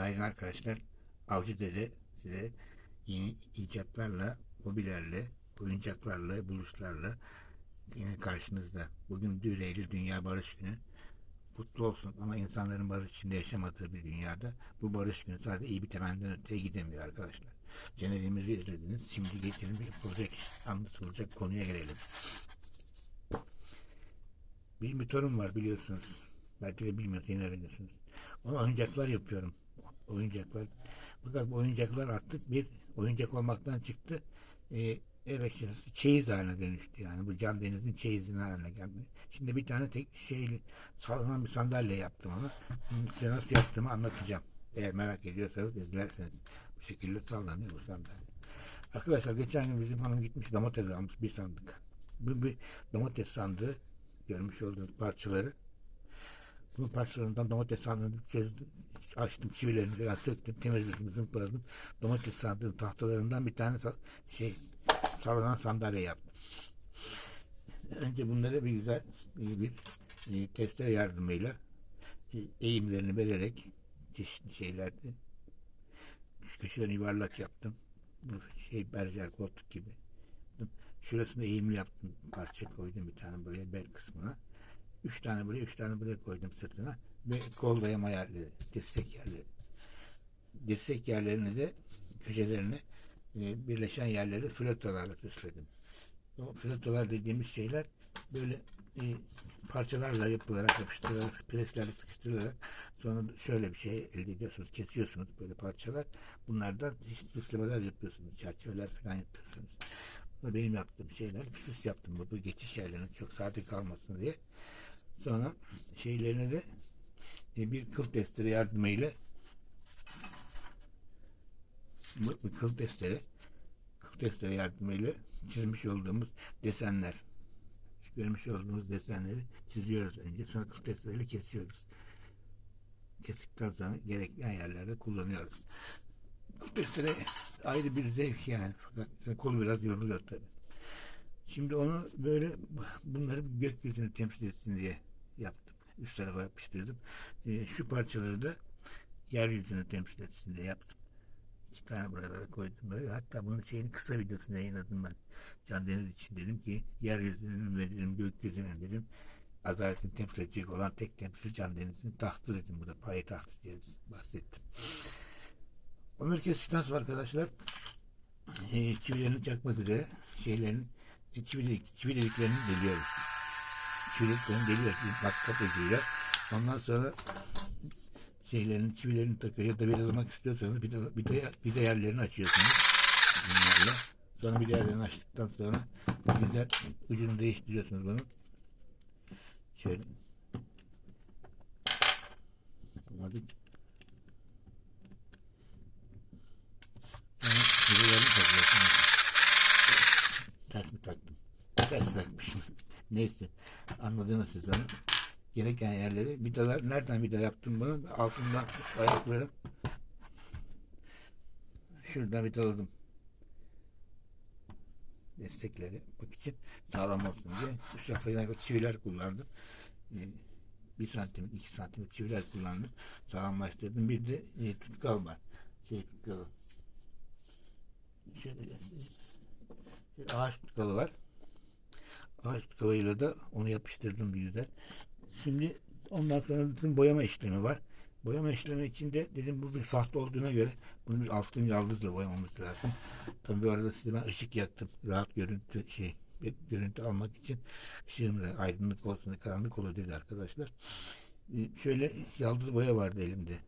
Günaydın arkadaşlar. Avcı Dede size yeni icatlarla, hobilerle, oyuncaklarla, buluşlarla yine karşınızda. Bugün 1 Eylül Dünya Barış Günü. Kutlu olsun ama insanların barış içinde yaşamadığı bir dünyada bu barış günü sadece iyi bir temenden öteye gidemiyor arkadaşlar. Cenerimizi izlediniz. Şimdi geçelim bir yapılacak, anlatılacak konuya gelelim. Benim bir torun var biliyorsunuz. Belki de bilmiyorsunuz, yeni öğreniyorsunuz. Ona oyuncaklar yapıyorum. Oyuncaklar. Fakat bu oyuncaklar artık bir oyuncak olmaktan çıktı. Ee, ev eşyası çeyiz haline dönüştü yani. Bu Can Deniz'in çeyizine haline geldi. Şimdi bir tane tek şeyli sallanan bir sandalye yaptım. Bunu size nasıl yaptığımı anlatacağım. Eğer merak ediyorsanız izlerseniz. Bu şekilde sallanıyor bu sandalye. Arkadaşlar geçen gün bizim hanım gitmiş domates almış bir sandık. Bu bir domates sandığı görmüş olduğunuz parçaları bunun parçalarından domates sandığını açtım, çivilerini falan söktüm, temizledim, zımpaladım. Domates sandığının tahtalarından bir tane şey sallanan sandalye yaptım. Önce bunları bir güzel bir e, testere yardımıyla e, eğimlerini vererek çeşitli şeylerde şu köşelerini yuvarlak yaptım. Bu şey berjer koltuk gibi. Şurasını eğimli yaptım. Parça koydum bir tane buraya bel kısmına. Üç tane buraya, üç tane buraya koydum sırtına. Ve kol dayama yerleri, dirsek yerleri. Dirsek yerlerini de köşelerini e, birleşen yerleri flötolarla süsledim. O flötolar dediğimiz şeyler böyle e, parçalarla yapılarak, yapıştırılarak, preslerle sıkıştırılarak sonra şöyle bir şey elde ediyorsunuz. Kesiyorsunuz böyle parçalar. Bunlardan çeşitli süslemeler yapıyorsunuz. Çerçeveler falan yapıyorsunuz. Bu benim yaptığım şeyler. Süs yaptım bu, bu geçiş yerlerinin çok sade kalmasın diye. Sonra şeylerine de e, bir kıl testere yardımıyla bu, kıl testere kıl testere yardımıyla çizmiş olduğumuz desenler görmüş olduğumuz desenleri çiziyoruz önce. Sonra kıl testereyle kesiyoruz. Kestikten sonra gerekli yerlerde kullanıyoruz. Kıl testere ayrı bir zevk yani fakat kolu biraz yoruluyor tabi Şimdi onu böyle bunları gökyüzünü temsil etsin diye yaptım. Üst tarafa yapıştırdım. Ee, şu parçaları da yeryüzünü temsil etsin diye yaptım. İki tane buralara koydum böyle. Hatta bunun şeyini kısa videosunu yayınladım ben. Can Deniz için dedim ki yeryüzünün ve dedim gökyüzünün dedim adaletini temsil edecek olan tek temsil Can Deniz'in tahtı dedim. Bu da payı tahtı diye bahsettim. Onur var arkadaşlar. Ee, çivilerini çakmak üzere şeylerin e, çivilik, çivi deliklerini deliyoruz. Deliyoruz bir matkap ucuyla. Ondan sonra şeylerin çivilerini takıyor ya da vidalamak istiyorsanız vida, vida, vida yerlerini açıyorsunuz. Bunlarla. Sonra vida yerlerini açtıktan sonra güzel ucunu değiştiriyorsunuz bunu. Şöyle. Vidalarını takıyorsunuz. Ters mi taktım? Ters takmışım. Neyse. Anladınız siz onu. Gereken yerleri vidalar nereden vida yaptım bunu? Altından ayakları şuradan vidaladım. Destekleri yapmak için sağlam olsun diye. Üst tarafına çiviler kullandım. Ee, bir santim, iki santim çiviler kullandım. Sağlamlaştırdım. Bir de e, tutkal var. Şey tutkalı. Şöyle. Bir ağaç tutkalı var. Ağaç tutkalıyla da onu yapıştırdım bir güzel. Şimdi ondan sonra bütün boyama işlemi var. Boyama işlemi içinde dedim bu bir sahte olduğuna göre bunu bir altın yaldızla boyamamız lazım. Tabii bu arada size ben ışık yaktım. Rahat görüntü şey bir görüntü almak için ışığım da aydınlık olsun karanlık olur dedi arkadaşlar. Ee, şöyle yaldız boya vardı elimde.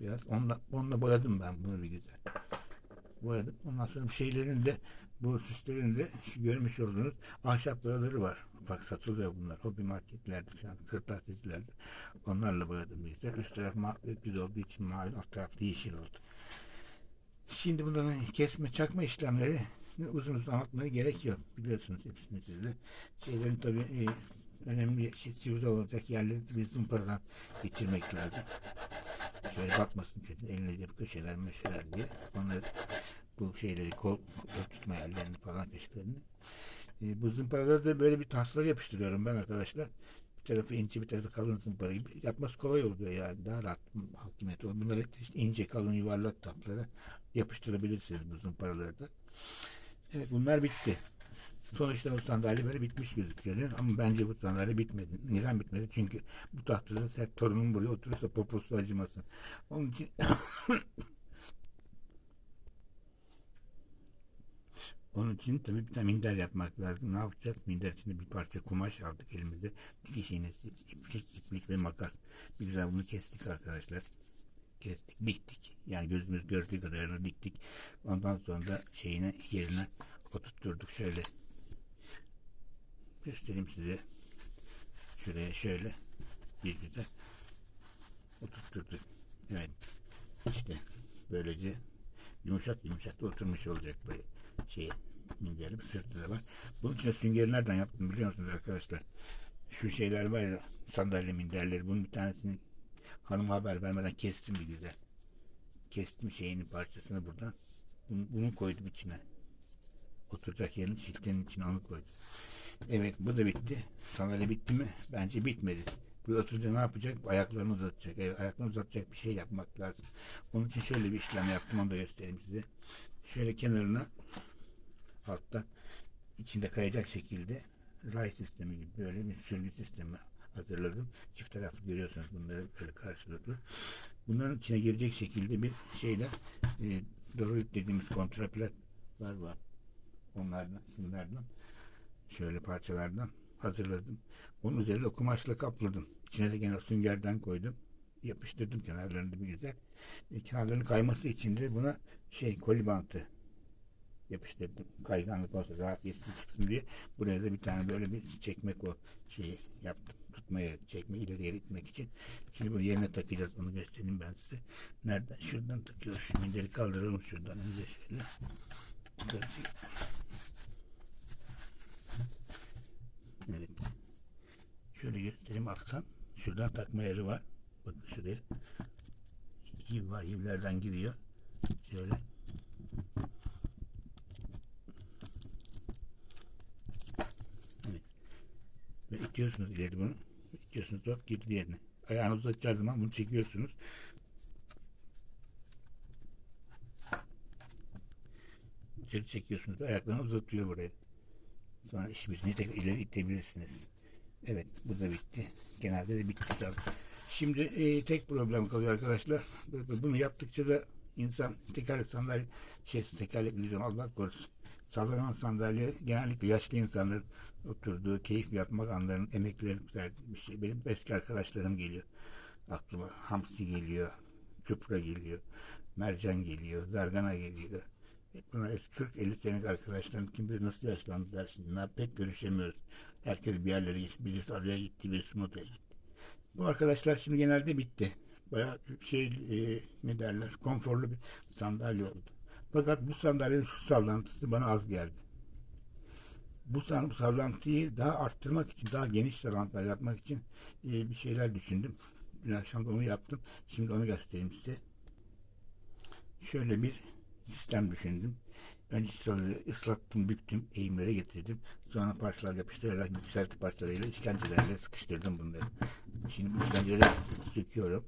Biraz onunla, onunla boyadım ben bunu bir güzel boyadım. Ondan sonra şeylerin de bu süslerin de şu görmüş olduğunuz ahşap boyaları var. Bak satılıyor bunlar. Hobi marketlerde falan, kırtasiyecilerde. Onlarla boyadım güzel. Üst taraf güzel olduğu için mavi, alt taraf yeşil oldu. Şimdi bunların kesme, çakma işlemleri uzun uzun anlatmaya gerek yok. Biliyorsunuz hepsini sizle. Şeylerin tabii e, önemli şey, sivri olacak yerleri bir zımparadan geçirmek lazım. Şöyle bakmasın çocuğun eline yapıp köşeler meşeler diye. Onları bu şeyleri kol, kol tutma yerlerini falan köşelerini. E, bu zımparaları da böyle bir taslar yapıştırıyorum ben arkadaşlar. bir tarafı ince bir tarafı kalın zımpara gibi yapması kolay oluyor yani daha rahat hakimiyet oluyor. Bunları işte ince kalın yuvarlak tatlara yapıştırabilirsiniz bu zımparaları da. Evet bunlar bitti. Sonuçta bu sandalye böyle bitmiş gözüküyor? Ama bence bu sandalye bitmedi. Neden bitmedi? Çünkü bu tahtada sen torunun buraya oturursa poposu acımasın. Onun için Onun için tabii bir tane minder yapmak lazım. Ne yapacağız? Minder içinde bir parça kumaş aldık elimizde. Dikiş iğnesi, iplik, iplik ve makas. Güzel bunu kestik arkadaşlar. Kestik, diktik. Yani gözümüz gördüğü kadarıyla diktik. Ondan sonra da şeyine yerine oturtturduk. Şöyle göstereyim size. Şuraya şöyle bir güzel oturtturduk. Evet. İşte böylece yumuşak yumuşak da oturmuş olacak böyle şey minderi bir sırtı da var. Bunun için süngeri nereden yaptım biliyor musunuz arkadaşlar? Şu şeyler var ya sandalye minderleri. Bunun bir tanesini hanıma haber vermeden kestim bir güzel. Kestim şeyinin parçasını buradan. Bunu, bunu koydum içine. Oturacak yerin çiftenin içine onu koydum. Evet bu da bitti. Sandalye bitti mi? Bence bitmedi. Bu oturunca ne yapacak? Ayaklarını uzatacak. Evet, ayaklarını uzatacak bir şey yapmak lazım. Onun için şöyle bir işlem yaptım. Onu da göstereyim size. Şöyle kenarına altta içinde kayacak şekilde ray sistemi gibi böyle bir sürgü sistemi hazırladım. Çift taraflı görüyorsunuz bunları böyle karşılıklı. Bunların içine girecek şekilde bir şeyle e, Doroid dediğimiz kontraplatlar var. Onlardan, şunlardan şöyle parçalardan hazırladım. Onun üzerine kumaşla kapladım. İçine de gene süngerden koydum. Yapıştırdım kenarlarını bir güzel. E, kenarlarının kayması için de buna şey koli bantı yapıştırdım. Kayganlık olsa rahat geçsin çıksın diye. Buraya da bir tane böyle bir çekmek o şeyi yaptım. Tutmaya, çekme, ileriye itmek için. Şimdi bunu yerine takacağız. Onu göstereyim ben size. Nereden? Şuradan takıyoruz. Minderi kaldıralım şuradan. Önce şöyle. Evet. Şöyle göstereyim alttan. Şuradan takma yeri var. Bakın şuraya. Yiv var. Yivlerden giriyor. Şöyle. Evet. Ve itiyorsunuz ileri bunu. İtiyorsunuz hop girdi yerine. Ayağınızı uzatacağı zaman bunu çekiyorsunuz. İçeri çekiyorsunuz. Ayaklarını uzatıyor buraya. Sonra iş bitince tekrar ileri itebilirsiniz. Evet bu da bitti. Genelde de bitti zaten. Şimdi e, tek problem kalıyor arkadaşlar. Bunu yaptıkça da insan tekerlek sandalye şey tekerlekli diyeceğim Allah korusun. Sallanan sandalye genellikle yaşlı insanların oturduğu keyif yapmak anlarının emekleri bir şey. Benim eski arkadaşlarım geliyor. Aklıma hamsi geliyor, çupra geliyor, mercan geliyor, zargana geliyor. Eski 40-50 senelik arkadaşlarım kim bilir nasıl yaşlandılar şimdi. Ne pek görüşemiyoruz. Herkes bir yerlere gitti. Birisi araya gitti, birisi modaya gitti. Bu arkadaşlar şimdi genelde bitti. Bayağı şey e, ne derler konforlu bir sandalye oldu. Fakat bu sandalyenin şu sallantısı bana az geldi. Bu sallantıyı daha arttırmak için, daha geniş sallantılar yapmak için e, bir şeyler düşündüm. Dün akşam da onu yaptım. Şimdi onu göstereyim size. Şöyle bir sistem düşündüm. Önce sıraları ıslattım, büktüm, eğimlere getirdim. Sonra parçalar yapıştırarak yükselti parçalarıyla işkencelerle sıkıştırdım bunları. Şimdi bu işkenceleri söküyorum.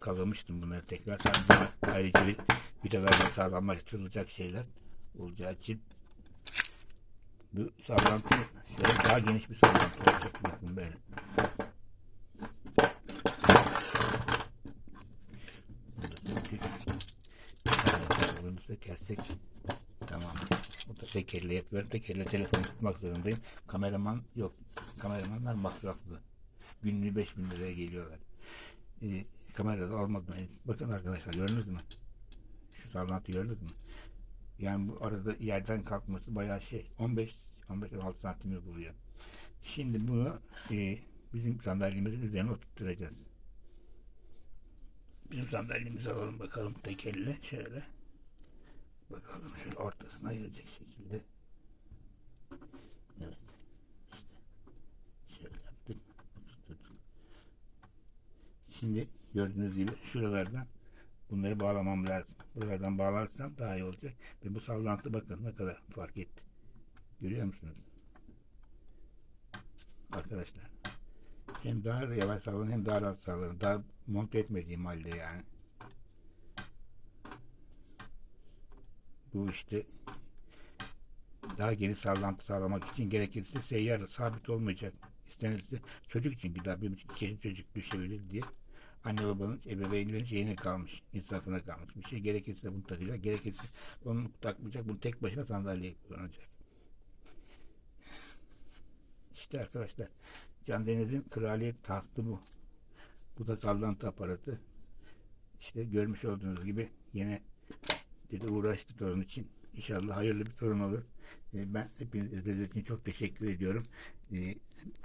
Kavramıştım bunları tekrar. Ayrıca bir vidalarla sağlamlaştırılacak şeyler olacağı için bu sallantı şöyle daha geniş bir sallantı olacak. Bakın böyle. Tekerle yapıyorum. Tekerle telefonu tutmak zorundayım. Kameraman yok. Kameramanlar masraflı. Günlüğü 5000 liraya geliyorlar. Ee, kamerada almadım. henüz. Bakın arkadaşlar gördünüz mü? Şu sallantıyı gördünüz mü? Yani bu arada yerden kalkması bayağı şey. 15 15-16 santimi buluyor. Şimdi bunu e, bizim sandalyemizin üzerine oturtturacağız. Bizim sandalyemizi alalım bakalım tek elle şöyle. Şöyle ortasına gelecek şekilde. Evet. İşte şöyle yaptık. Şimdi gördüğünüz gibi şuralardan bunları bağlamam lazım. Buralardan bağlarsam daha iyi olacak. Ve bu sallantı bakın ne kadar fark etti. Görüyor musunuz? arkadaşlar. Hem daha yavaş sallanır hem daha rahat sallanır. Daha monte etmediğim halde yani. Bu işte daha geniş sallantı sağlamak için gerekirse seyyar sabit olmayacak. İstenirse çocuk için bir daha bir iki çocuk düşebilir diye anne babanın ebeveynlerin şeyine kalmış, insafına kalmış bir şey. Gerekirse bunu takacak, gerekirse onu takmayacak, bunu tek başına sandalyeye kullanacak. İşte arkadaşlar, Can Deniz'in kraliyet tahtı bu. Bu da sallantı aparatı. İşte görmüş olduğunuz gibi yine dedi uğraştı torun için. İnşallah hayırlı bir torun olur. Ee, Ben hepiniz için çok teşekkür ediyorum. Ee,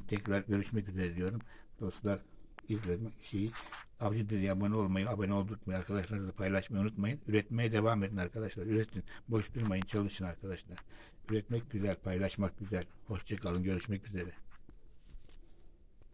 Tekrar görüşmek üzere diyorum. Dostlar izleme şeyi Avcı Deli'ye abone olmayı, abone oldurtmayı, arkadaşlarınızla paylaşmayı unutmayın. Üretmeye devam edin arkadaşlar. Üretin. Boş durmayın, çalışın arkadaşlar. Üretmek güzel, paylaşmak güzel. Hoşçakalın, görüşmek üzere.